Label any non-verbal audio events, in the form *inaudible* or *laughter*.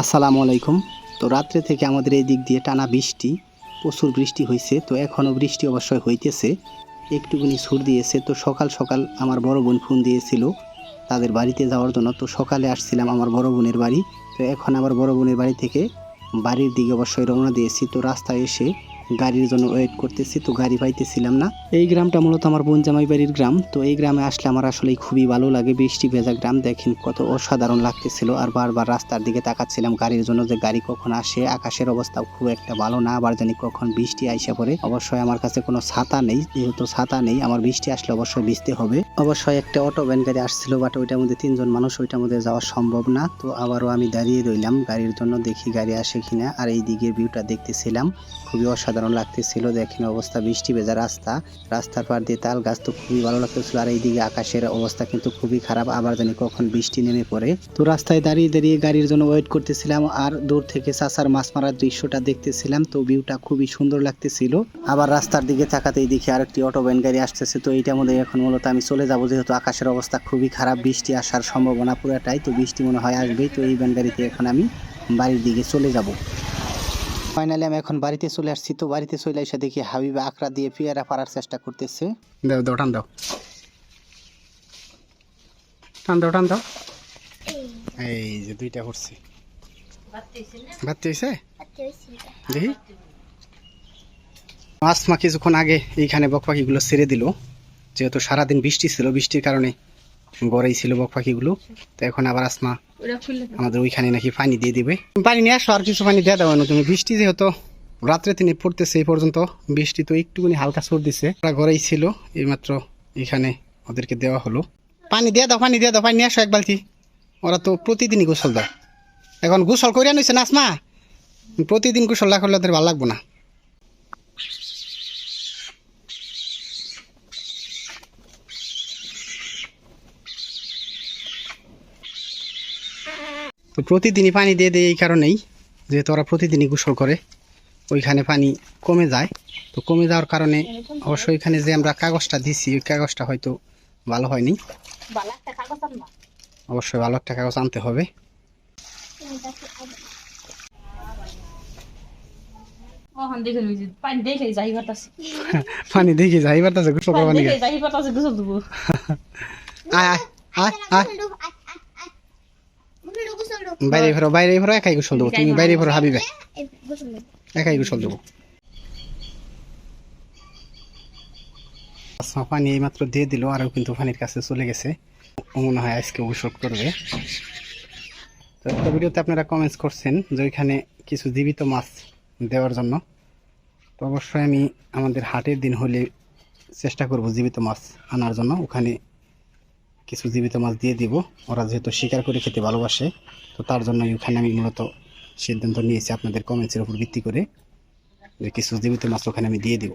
আসসালামু আলাইকুম তো রাত্রে থেকে আমাদের এই দিক দিয়ে টানা বৃষ্টি প্রচুর বৃষ্টি হয়েছে তো এখনও বৃষ্টি অবশ্যই হইতেছে। একটুখানি সুর দিয়েছে তো সকাল সকাল আমার বড় বোন ফোন দিয়েছিল তাদের বাড়িতে যাওয়ার জন্য তো সকালে আসছিলাম আমার বড় বোনের বাড়ি। তো এখন আমার বড় বোনের বাড়ি থেকে বাড়ির দিকে অবশ্যই রওনা দিয়েছি তো রাস্তায় এসে গাড়ির জন্য ওয়েট করতেছি, তো গাড়ি পাইতেছিলাম না। এই গ্রামটা মূলত আমার বোন জামাই বাড়ির গ্রাম, তো এই গ্রামে আসলে আমার আসলে খুবই ভালো লাগে। বৃষ্টি ভেজা গ্রাম, দেখেন কত অসাধারণ লাগতেছিল। আর বারবার রাস্তার দিকে তাকাচ্ছিলাম গাড়ির জন্য যে গাড়ি কখন আসে, আকাশের অবস্থা খুব একটা ভালো না, আবার জানি কখন বৃষ্টি আইসা পড়ে। অবশ্যই আমার কাছে কোনো ছাতা নেই, যেহেতু ছাতা নেই, আমার বৃষ্টি আসলে অবশ্যই ভিজতে হবে। অবশ্যই একটা অটো ভ্যান গাড়ি আসছিল বাট ওইটার মধ্যে তিনজন মানুষ, ওইটার মধ্যে যাওয়া সম্ভব না। তো আবারও আমি দাঁড়িয়ে রইলাম, গাড়ির জন্য দেখি গাড়ি আসে কিনা। আর এই দিকের ভিউটা দেখতেছিলাম, খুবই অসাধারণ লাগতেছিল। দেখেন অবস্থা, বৃষ্টি ভেজা রাস্তা। রাস্তার পার দিয়ে তাল গাছ তো খুবই ভালো লাগতেছিল আর এইদিকে আকাশের অবস্থা কিন্তু খুবই খারাপ। আবার জানি কখন বৃষ্টি নেমে পড়ে। তো রাস্তায় দাঁড়িয়ে দাঁড়িয়ে গাড়ির জন্য ওয়েট করতেছিলাম আর দূর থেকে চাষার মাছ মারার দৃশ্যটা দেখতেছিলাম। তো ভিউটা খুবই সুন্দর লাগতেছিল। আবার রাস্তার দিকে তাকাতেই দেখি আরেকটি অটো ভ্যান গাড়ি আসতেছে। তো এইটার মধ্যে এখন মূলত আমি চলে যাব যেহেতু আকাশের অবস্থা খুবই খারাপ, বৃষ্টি আসার সম্ভাবনা পুরোটাই। তো বৃষ্টি মনে হয় আসবেই। তো এই ভ্যান গাড়িতে এখন আমি বাড়ির দিকে চলে যাব। ফাইনালি আমি এখন বাড়িতে চলে আসছি। তো বাড়িতে চলে এসে দেখি হাবিবা আকড়া দিয়ে পেয়ারা পারার চেষ্টা করতেছে। দাও দাও টান দাও। টান দাও টান দাও। এই যে দুইটা করছি। বাড়তে হয়েছে দেখি। মাছ মা কিছুক্ষণ আগে এইখানে বক পাখিগুলো ছেড়ে দিল। যেহেতু সারাদিন বৃষ্টি ছিল বৃষ্টির কারণে গড়েই ছিল বক পাখিগুলো তো এখন আবার আসমা আমাদের ওইখানে নাকি পানি দিয়ে দিবে। পানি নিয়ে আসো, আর কিছু পানি দিয়ে দেওয়া তুমি বৃষ্টি যেহেতু, রাত্রে তিনি পড়তেছে এই পর্যন্ত, বৃষ্টি তো একটুখানি হালকা সুর দিছে। ওরা ঘরেই ছিল, এইমাত্র এখানে ওদেরকে দেওয়া হলো। পানি দিয়ে দাও, পানি দিয়ে দাও, পানি নিয়ে আসো এক বালতি। ওরা তো প্রতিদিনই গোসল দেয়। এখন গোসল করিয়া নিছে না, আসমা? প্রতিদিন গোসল না করলে ওদের ভালো লাগবো না। তো প্রতিদিনই পানি দিয়ে দেয় এই কারণেই যেহেতু ওরা প্রতিদিনই গোসল করে ওইখানে পানি কমে যায়। তো কমে যাওয়ার কারণে অবশ্যই এখানে যে আমরা কাগজটা দিছি ওই কাগজটা হয়তো ভালো হয়নি। অবশ্যই ভালো একটা কাগজ আনতে হবে। পানি দেখে যাই পাতা আছে *laughs* পানি দেখি যাই এবার তাছে গোসল করবার আয় আয়। আয় আয়। বাইরে ফেরো বাইরে ফেরো একাই গোসল দেবো। তুমি বাইরে ফেরো হাবিবে। একাই গোসল দেবো। আসমা পানি এইমাত্র দিয়ে দিল আরও কিন্তু পানির কাছে চলে গেছে। মনে হয় আজকে গোসল করবে। তো একটা ভিডিওতে আপনারা কমেন্টস করছেন যে ওইখানে কিছু জীবিত মাছ দেওয়ার জন্য। তো অবশ্যই আমি আমাদের হাটের দিন হলে চেষ্টা করব জীবিত মাছ আনার জন্য। ওখানে কিছু জীবিত মাছ দিয়ে দিব। ওরা যেহেতু শিকার করে খেতে ভালোবাসে, তো তার জন্য ওখানে আমি মূলত সিদ্ধান্ত নিয়েছি আপনাদের কমেন্টসের উপর ভিত্তি করে যে কিছু জীবিত মাছ ওখানে আমি দিয়ে দিব।